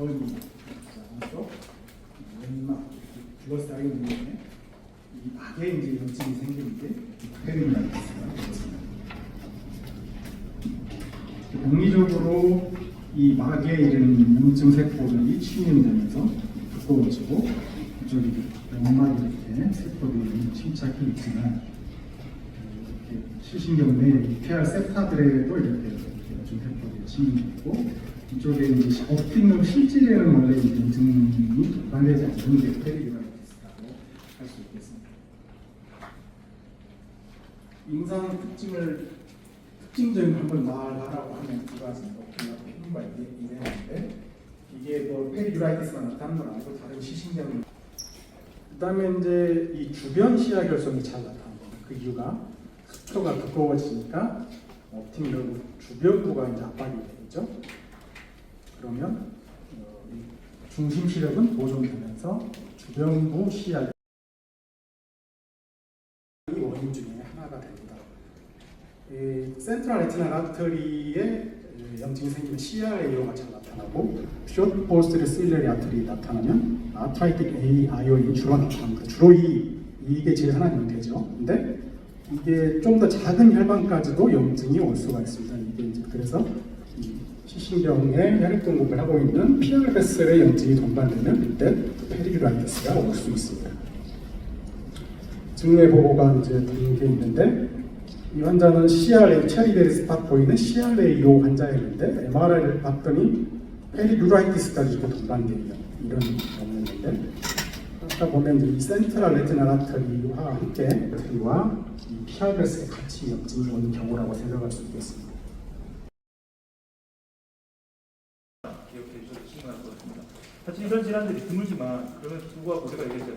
자, 오른쪽, 왼막, 둘러싸여 있는 이 막에 이제 염증이 생기는 게 페리라이티스가 되겠습니다. 병리적으로 이 막에 이런 염증 세포들이 침입되면서 두꺼워지고 이쪽이 연막이 이렇게 세포들이 침착해 있지만 이렇게 시신경 내 폐활 세파들에도 이렇게 염증 세포들이 침입되고 이쪽에 이제 업팅으로 실질에는 원래 이 염증이 동반되지 않는 게 페리라이티스라고 할 수 있겠습니다. 임상 특징을 특징적인 한번 말하라고 하면 두 가지 높이와 평균과 이래는데 이게 뭐 페리유라이티스가 나타나는 건 아니고 다른 시신경 그다음에 이제 이 주변 시야 결석이 잘 나타나는. 그 이유가 수초가 두꺼워지니까 옵팅력 주변부가 이제 압박이 되겠죠. 그러면 어, 이 중심 시력은 보존되면서 주변부 시야 이 원인 중에 하나가 됩니다. 이 센트럴 레티널 아터리에 염증이 생기면 CRAO가 잘 나타나고 숏 포스트리 실레리 아터리 나타나면 아트라이틱 AIO이 주로 나타납니다. 주로 이 이게 제일 하나는 되죠. 근데 이게 좀 더 작은 혈관까지도 염증이 올 수가 있습니다. 이게 이제 그래서 이 시신경의 혈액 공급을 하고 있는 피알 베슬의 염증이 동반되면 그때 페리라이티스가 올 수 있습니다. 증례 보고가 이제 드린 게 있는데 이 환자는 CRA 체리베리 스팟 보이는 CRAO 환자였는데 MRI를 봤더니 페리루라이티스까지 이렇게 동반되는 이런 경우였는데 아까 보면 이 센트럴 레티널 아터리와 함께 아터리와 이 피알베스의 같이 염증이 오는 경우라고 생각할 수 있겠습니다. 충분할 것 같습니다. 사실 이런 질환들이 드물지만 그럼에도 불구하고 우리가 이제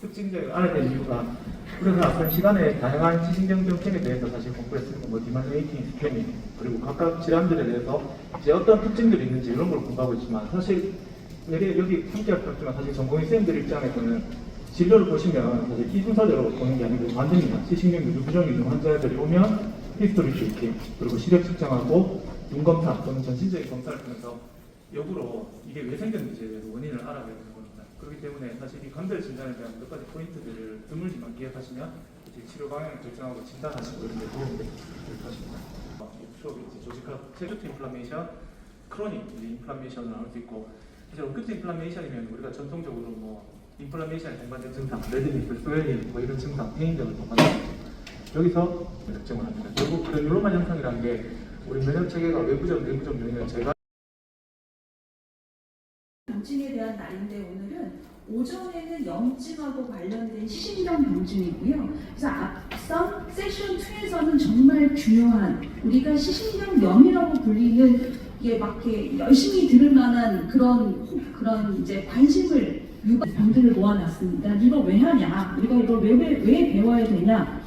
특징적인 알아야 될 이유가 그래서 앞선 시간에 다양한 지신경 정책에 대해서 사실 공부했습니다. 뭐 디마레이팅 스캐닝 그리고 각각 질환들에 대해서 이제 어떤 특징들이 있는지 이런 걸 공부하고 있지만 사실 여기 함께 할 거지만 사실 전공의 선생님들 입장에서는 진료를 보시면 사실 이 순서대로 보는 게 아니고 반대입니다. 시신경 유부종이 있는 환자들이 오면 히스토리 체킹 그리고 시력 측정하고 눈 검사 또는 전신적인 검사를 통해서 역으로 이게 왜 생겼는지에 대해서 원인을 알아야 되는 겁니다. 그렇기 때문에 사실 이 감별 진단에 대한 몇 가지 포인트들을 드물지만 기억하시면 이제 치료 방향을 결정하고 진단하시고 이런 데 도움이 될 것입니다. 추억 이제 조직학 세조트 인플라메이션, 크로닉 인플라메이션을 나올 수 있고 이제 어크트 인플라메이션이면 우리가 전통적으로 뭐 인플라메이션에 동반된 증상, 레드니플, 스웰링 뭐 이런 증상, 페인 등을 거죠. 여기서 특정을 합니다. 결국 그 뉴로만 현상이라는 게 우리 면역 체계가 외부적 내부적 면역을 제가 대한 날인데 오늘은 오전에는 염증하고 관련된 시신경 병증이고요. 그래서 앞선 세션 2에서는 정말 중요한 우리가 시신경 염이라고 불리는 이게 막 이렇게 열심히 들을 만한 그런 그런 이제 관심을 유발 병들을 모아놨습니다. 이걸 왜 하냐? 우리가 이걸 왜, 왜, 왜 배워야 되냐?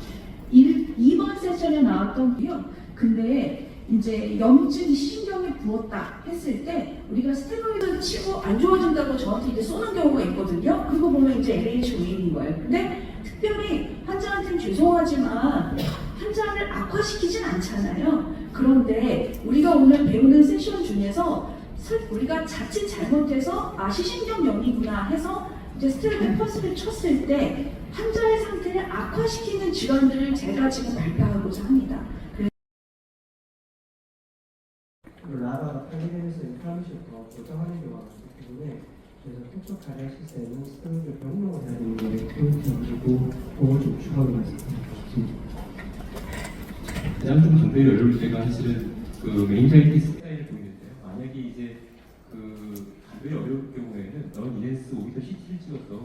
1, 2번 세션에 나왔던 게요. 근데 이제 염증이 신경에 부었다 했을 때 우리가 스테로이드를 치고 안 좋아진다고 저한테 이제 쏘는 경우가 있거든요. 그거 보면 이제 LH 웨인인 거예요. 근데 특별히 환자한테는 죄송하지만 환자를 악화시키진 않잖아요. 그런데 우리가 오늘 배우는 세션 중에서 설- 우리가 자칫 잘못해서 아 시신경염이구나 해서 이제 스테로이드 퍼스를 쳤을 때 환자의 상태를 악화시키는 질환들을 제가 지금 발표하고자 합니다. 그 라가 편의점에서 인프라미션과 보장하는 경우가 많기 때문에 그래서 특정 가량 시세는 스테로이드 병용을 해야 되는 게 포인트이고 그걸 좀 추가로 말씀드리고 싶습니다. 가장 좀 감별이 어려울 때가 사실은 그 메인자이티스 스타일을 보이는데요. 만약에 이제 그 감별이 어려울 경우에는 넌 이네스 오비터 CT를 찍어서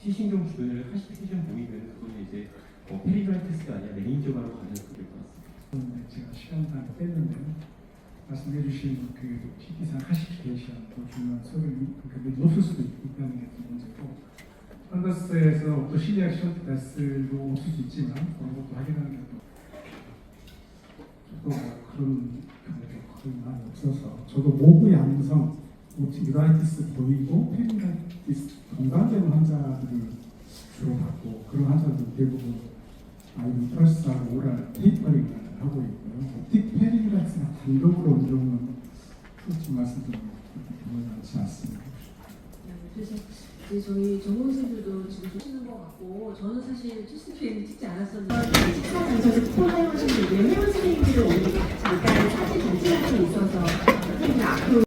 시신경 주변을 하시피션 보이면 그거는 이제 어, 페리브라이티스가 아니라 메인저가로 가는 될것 같습니다. 네, 제가 시간 다 뺐는데요. 말씀해 주신 그 CT상 하시피케이션도 중요한 소름이 그게 없을 수도 있다는 게 두 번째고 판다스에서 또 시리아 션트 데스도 없을 수 있지만 그런 것도 확인하는 게또 저도 뭐 그런 경우도 거의 많이 없어서 저도 모브 양성 오티라이티스 보이고 페니라이티스 동반되는 환자들을 주로 받고 그런 환자들 대부분 아이는 펄스하고 오랄 테이퍼링을 하고 있고요. 틱 페리그라 했으면 단독으로 운영은 솔직히 말씀드리면 많지 않습니다. 네, 그래서 저희 정원생들도 지금 주시는 것 같고 저는 사실 투스 게임 찍지 않았었는데 식사장에서 특허 사용하신 분들 회원 선생님들을 오늘 잠깐 사진 전체 같이 있어서 선생님 앞으로